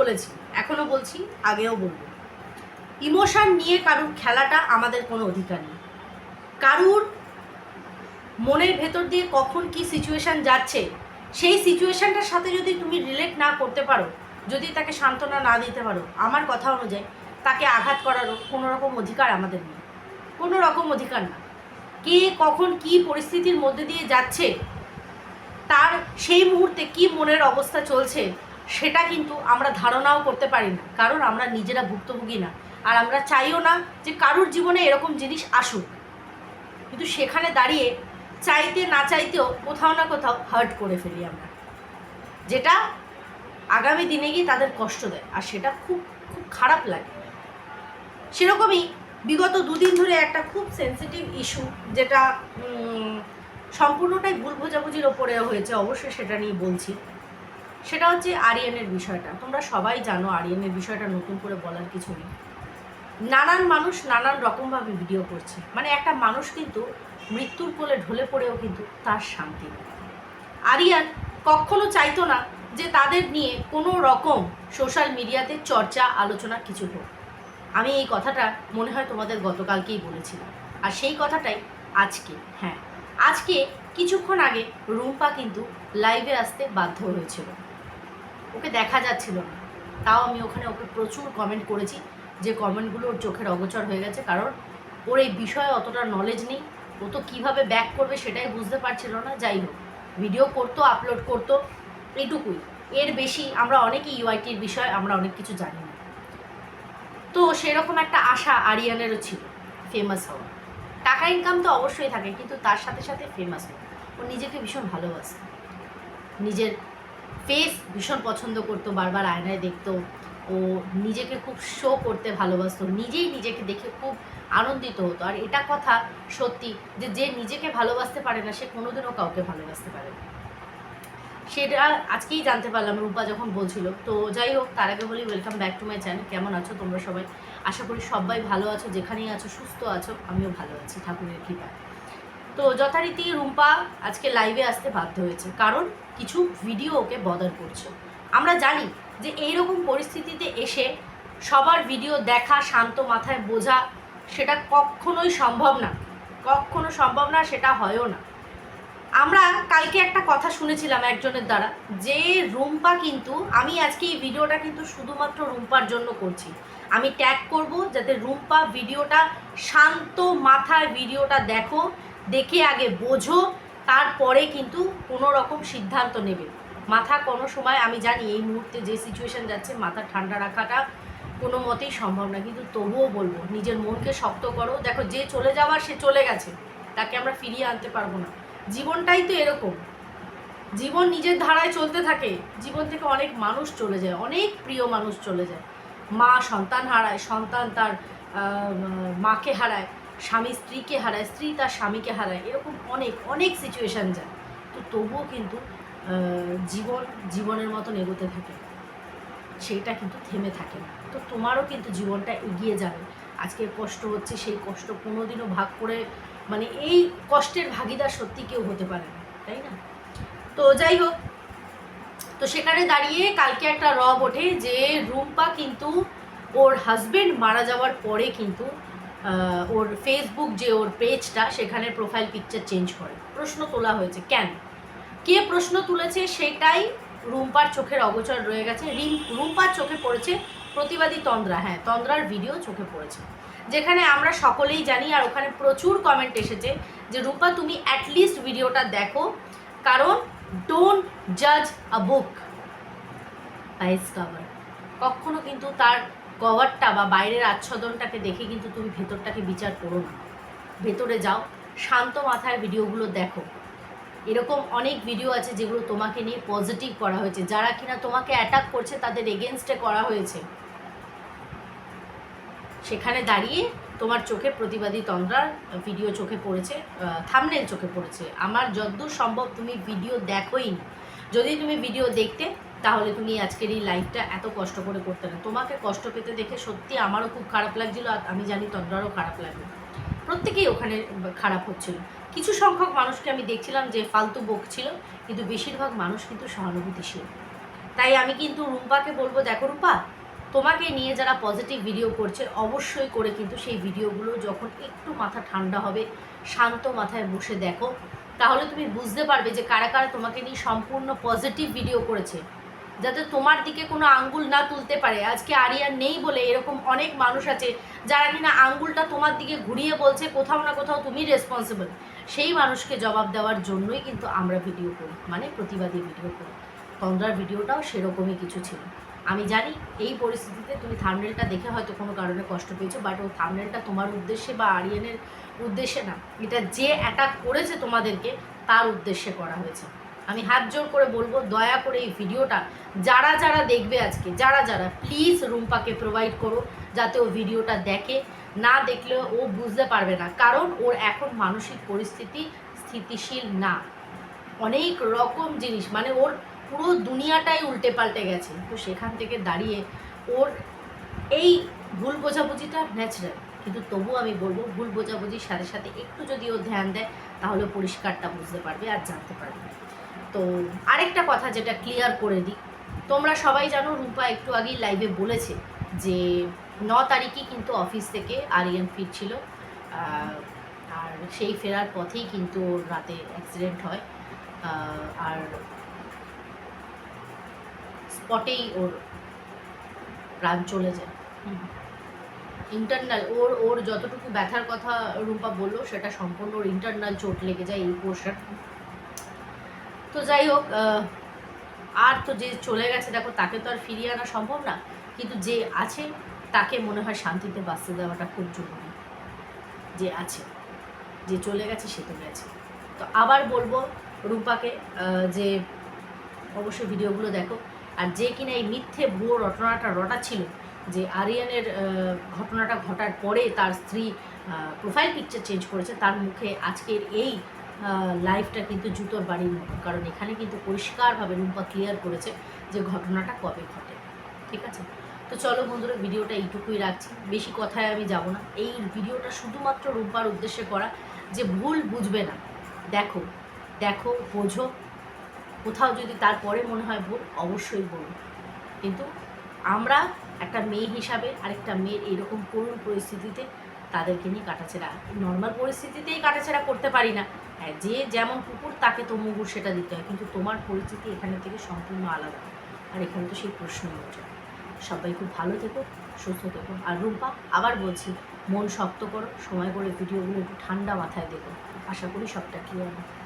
বলেছি, এখনও বলছি, আগেও বলব। ইমোশান নিয়ে কারুর খেলাটা আমাদের কোনো অধিকার নেই। কারুর মনের ভেতর দিয়ে কখন কি সিচুয়েশান যাচ্ছে, সেই সিচুয়েশানটার সাথে যদি তুমি রিলেট না করতে পারো, যদি তাকে সান্ত্বনা না দিতে পারো, আমার কথা অনুযায়ী তাকে আঘাত করারও কোনো রকম অধিকার আমাদের নেই। কোনো রকম অধিকার না। কে কখন কি পরিস্থিতির মধ্যে দিয়ে যাচ্ছে, তার সেই মুহূর্তে কি মনের অবস্থা চলছে সেটা কিন্তু আমরা ধারণাও করতে পারি না। কারণ আমরা নিজেরা ভুক্তভোগী না। আর আমরা চাইও না যে কারুর জীবনে এরকম জিনিস আসুক। কিন্তু সেখানে দাঁড়িয়ে চাইতে না চাইতেও কোথাও না কোথাও হার্ট করে ফেলি আমরা। যেটা আগামী দিনে গিয়ে তাদের কষ্ট দেয়। আর সেটা খুব খুব খারাপ লাগে। সেরকমই বিগত দুদিন ধরে একটা খুব সেন্সিটিভ ইস্যু যেটা সম্পূর্ণটাই ভুল বোঝাবুঝির ওপরে হয়েছে, অবশ্যই সেটা নিয়ে বলছি। সেটা হচ্ছে আরিয়ানের বিষয়টা। তোমরা সবাই জানো আরিয়ানের বিষয়টা নতুন করে বলার কিছু নেই। নানান মানুষ নানান রকমভাবে ভিডিও করছে। মানে একটা মানুষ কিন্তু মৃত্যুর কোলে ঢলে পড়েও কিন্তু তার শান্তি আরিয়ান কখনো চাইতো না যে তাদের নিয়ে কোনো রকম সোশ্যাল মিডিয়াতে চর্চা, আলোচনা কিছু হোক। আমি এই কথাটা মনে হয় তোমাদের গতকালকেই বলেছিলাম। আর সেই কথাটাই আজকে। হ্যাঁ আজকে কিছুক্ষণ আগে রুম্পা কিন্তু লাইভে আসতে বাধ্য হয়েছিল। ওকে দেখা যাচ্ছিল না। তাও আমি ওখানে ওকে প্রচুর কমেন্ট করেছি যে কমেন্টগুলো ওর চোখের অগোচর হয়ে গেছে, কারণ ওর এই বিষয়ে অতটা নলেজ নেই। ও তো কীভাবে ব্যাক করবে সেটাই বুঝতে পারছিল না। যাই হোক ভিডিও করতো আপলোড করতো, এইটুকুই। এর বেশি আমরা অনেকেই ইউআইটির বিষয়ে আমরা অনেক কিছু জানি না। তো সেরকম একটা আশা আরিয়ানেরও ছিল ফেমাস হওয়া টাকা ইনকাম তো অবশ্যই থাকে, কিন্তু তার সাথে সাথে ফেমাস হওয়া ও নিজেকে ভীষণ ভালোবাসত। নিজের ফেস ভীষণ পছন্দ করতো, বারবার আয়নায় দেখতো। ও নিজেকে খুব শো করতে ভালোবাসতো, নিজেই নিজেকে দেখে খুব আনন্দিত হতো। আর এটা কথা সত্যি যে যে নিজেকে ভালোবাসতে পারে না, সে কোনোদিনও কাউকে ভালোবাসতে পারে সেটা আজকেই জানতে পারলাম, রূপা যখন বলছিল। তো যাই হোক, তার আগে বলি welcome back to my channel কেমন আছো তোমরা সবাই? আশা করি সবাই ভালো আছো, যেখানেই আছো, সুস্থ আছো। আমিও ভালো আছি, ঠাকুরের কৃপায়। তো যথারীতি রুম্পা আজকে লাইভে আসতে বাধ্য হয়েছে। কারণ কিছু ভিডিও ওকে বদার করছে। আমরা জানি যে এইরকম পরিস্থিতিতে এসে সবার ভিডিও দেখা, শান্ত মাথায় বোঝা সেটা কখনোই সম্ভব না। কখনো সম্ভব না, সেটা হয়ও না। আমরা কালকে একটা কথা শুনেছিলাম একজনের দ্বারা, যে রুম্পা কিন্তু, আমি আজকে এই ভিডিওটা কিন্তু শুধুমাত্র রুম্পার জন্য করছি। আমি ট্যাগ করব যাতে রুম্পা ভিডিওটা শান্ত মাথায় ভিডিওটা দেখো, দেখে আগে বোঝো তারপরে কিন্তু কোনো রকম সিদ্ধান্ত নেবে। মাথা কোনো সময়, আমি জানি এই মুহূর্তে যে সিচুয়েশন যাচ্ছে, মাথা ঠান্ডা রাখাটা কোনো মতেই সম্ভব না। কিন্তু তবুও বলব, নিজের মনকে শক্ত করো। দেখো, যে চলে যাওয়ার সে চলে গেছে। তাকে আমরা ফিরিয়ে আনতে পারব না। জীবনটাই তো এরকম। জীবন নিজের ধারায় চলতে থাকে। জীবন থেকে অনেক মানুষ চলে যায়, অনেক প্রিয় মানুষ চলে যায়। মা সন্তান হারায়, সন্তান তার মাকে হারায়। স্বামী স্ত্রীকে হারায়, স্ত্রী তার স্বামীকে হারায়, এরকম অনেক অনেক সিচুয়েশান যায়। তো তবুও কিন্তু জীবন, জীবনের মতন এগোতে থাকে। সেইটা কিন্তু থেমে থাকে না। তো তোমারও কিন্তু জীবনটা এগিয়ে যাবে। আজকে কষ্ট হচ্ছে, সেই কষ্ট কোনোদিনও ভাগ করে মানে এই কষ্টের ভাগিদার সত্যি কেউ হতে পারে না, তাই না? তো যাই হোক, তো সেখানে দাঁড়িয়ে কালকে একটা রব ওঠে যে রুম্পা কিন্তু ওর হাজবেন্ড মারা যাওয়ার পরে কিন্তু ওর ফেসবুক যে ওর পেজটা সেখানে প্রোফাইল পিকচার চেঞ্জ করে। প্রশ্ন তোলা হয়েছে, কেন? কে প্রশ্ন তুলেছে সেটাই রুম্পার চোখের অগোচর রয়ে গেছে। রিম- রুম্পার চোখে পড়েছে প্রতিবাদী তন্দ্রা। হ্যাঁ তন্দ্রার ভিডিও চোখে পড়েছে। যেখানে আমরা সকলেই জানি আর ওখানে প্রচুর কমেন্ট এসেছে যে রূপা তুমি অ্যাটলিস্ট ভিডিওটা দেখো। কারণ ডোন্ট জাজ আ বুক বাই কভার কখনো কিন্তু তার কভারটা বা বাইরের আচ্ছাদনটাকে দেখে কিন্তু তুমি ভেতরটাকে বিচার করো না। ভেতরে যাও, শান্ত মাথায় ভিডিওগুলো দেখো। এরকম অনেক ভিডিও আছে যেগুলো তোমাকে নিয়ে পজিটিভ করা হয়েছে। যারা কিনা তোমাকে অ্যাটাক করছে, তাদের এগেনস্টে করা হয়েছে। সেখানে দাঁড়িয়ে তোমার চোখে প্রতিবাদী তন্দ্রার ভিডিও চোখে পড়েছে থামনেল চোখে পড়েছে। আমার যদ্দূর সম্ভব তুমি ভিডিও দেখোই যদি তুমি ভিডিও দেখতে তাহলে তুমি আজকের এই লাইফটা এত কষ্ট করে করতে না। তোমাকে কষ্ট পেতে দেখে সত্যি আমারও খুব খারাপ লাগছিল আর আমি জানি তন্দ্রারও খারাপ লাগবে প্রত্যেকেই ওখানে খারাপ হচ্ছিল। কিছু সংখ্যক মানুষকে আমি দেখছিলাম যে ফালতু বকছিল কিন্তু বেশিরভাগ মানুষ কিন্তু সহানুভূতিশীল। তাই আমি কিন্তু রুম্পাকে বলব, দেখো রূপা তোমাকে নিয়ে যারা পজিটিভ ভিডিও করছে, অবশ্যই করে কিন্তু সেই ভিডিওগুলো যখন একটু মাথা ঠান্ডা হবে, শান্ত মাথায় বসে দেখো। তাহলে তুমি বুঝতে পারবে যে কারা কারা তোমাকে নিয়ে সম্পূর্ণ পজিটিভ ভিডিও করেছে। যাতে তোমার দিকে কোনো আঙ্গুল না তুলতে পারে। আজকে আরিয়ান নেই বলে এরকম অনেক মানুষ আছে, যারা কিনা আঙ্গুলটা তোমার দিকে ঘুরিয়ে বলছে, কোথাও না কোথাও তুমি রেসপন্সিবল সেই মানুষকে জবাব দেওয়ার জন্যই কিন্তু আমরা ভিডিও করি মানে প্রতিবাদী ভিডিও করি। তন্দ্রার ভিডিওটাও সেরকমই কিছু ছিল। আমি জানি এই পরিস্থিতিতে তুমি থামনেলটা দেখে হয়তো কোনো কারণে কষ্ট পেয়েছ বাট ও থামনেলটা তোমার উদ্দেশ্যে বা আরিয়ানের উদ্দেশ্যে না, এটা যে অ্যাটাক করেছে তোমাদেরকে, তার উদ্দেশ্যে করা হয়েছে। আমি হাত জোর করে বলব, দয়া করে এই ভিডিওটা যারা যারা দেখবে আজকে, যারা যারা প্লিজ রুম্পাকে প্রোভাইড করো যাতে ও ভিডিওটা দেখে। না দেখলে ও বুঝতে পারবে না, কারণ ওর এখন মানসিক পরিস্থিতি স্থিতিশীল না। অনেক রকম জিনিস মানে ওর পুরো দুনিয়াটাই উল্টে পাল্টে গেছে। তো সেখান থেকে দাঁড়িয়ে ওর এই ভুল বোঝাবুঝিটা ন্যাচারাল কিন্তু তবু আমি বলব, ভুল বোঝাবুঝির সাথে সাথে একটু যদি ও ধ্যান দেয়, তাহলে পরিষ্কারটা বুঝতে পারবে আর জানতে পারবে। তো আরেকটা কথা যেটা ক্লিয়ার করে দিই। তোমরা সবাই জানো রূপা একটু আগেই লাইভে বলেছে যে ন তারিখে কিন্তু অফিস থেকে আরিয়ান ফিরছিল। আর সেই ফেরার পথেই কিন্তু ওর রাতে অ্যাক্সিডেন্ট হয়। আর স্পটেই ওর প্রাণ চলে যায়। ইন্টারনাল ওর ওর যতটুকু ব্যথার কথা রূপা বলল, সেটা সম্পূর্ণ ওর ইন্টারনাল চোট লেগে যায় এই পোর্শন তো যাই হোক আর তো যে চলে গেছে, দেখো, তাকে তো আর ফিরিয়ে আনা সম্ভব না। কিন্তু যে আছে, তাকে মনে হয় শান্তিতে বাঁচতে দেওয়াটা খুব জরুরি। যে আছে, যে চলে গেছে, সে তো গেছে। তো আবার বলব রূপাকে যে অবশ্যই ভিডিওগুলো দেখো। আর যে কিনা এই মিথ্যে ভুয়ো রটনাটা রটাচ্ছিল, যে আরিয়ানের ঘটনাটা ঘটার পরে তার স্ত্রী প্রোফাইল পিকচার চেঞ্জ করেছে, তার মুখে আজকের এই লাইফটা কিন্তু জুতোর বাড়ির মতো। কারণ এখানে কিন্তু পরিষ্কারভাবে রূপা ক্লিয়ার করেছে যে ঘটনাটা কবে ঘটে। ঠিক আছে? তো চলো বন্ধুরা, ভিডিওটা এইটুকুই রাখছি। বেশি কথায় আমি যাব না। এই ভিডিওটা শুধুমাত্র রূপার উদ্দেশ্যে করা যে ভুল বুঝবে না। দেখো দেখো, বোঝো। কোথাও যদি তারপরে মনে হয় ভুল, অবশ্যই বলুন কিন্তু আমরা একটা মেয়ে হিসাবে আরেকটা মেয়ের এরকম করুণ পরিস্থিতিতে তাদেরকে নিয়ে কাটাছেড়া। নর্মাল পরিস্থিতিতেই কাটাছেড়া করতে পারি না। হ্যাঁ যে যেমন কুকুর, তাকে তো মুগুর সেটা দিতে হয়। কিন্তু তোমার পরিস্থিতি এখানে থেকে সম্পূর্ণ আলাদা। আর এখানে তো সেই প্রশ্নই ওঠে সবাই খুব ভালো থেকো, সুস্থ থেকো। আর রূপা আবার বলছি, মন শক্ত করো, সময় করে ভিডিওগুলো একটু ঠান্ডা মাথায় দেখো। আশা করি সবটা ক্লিয়ার হবে।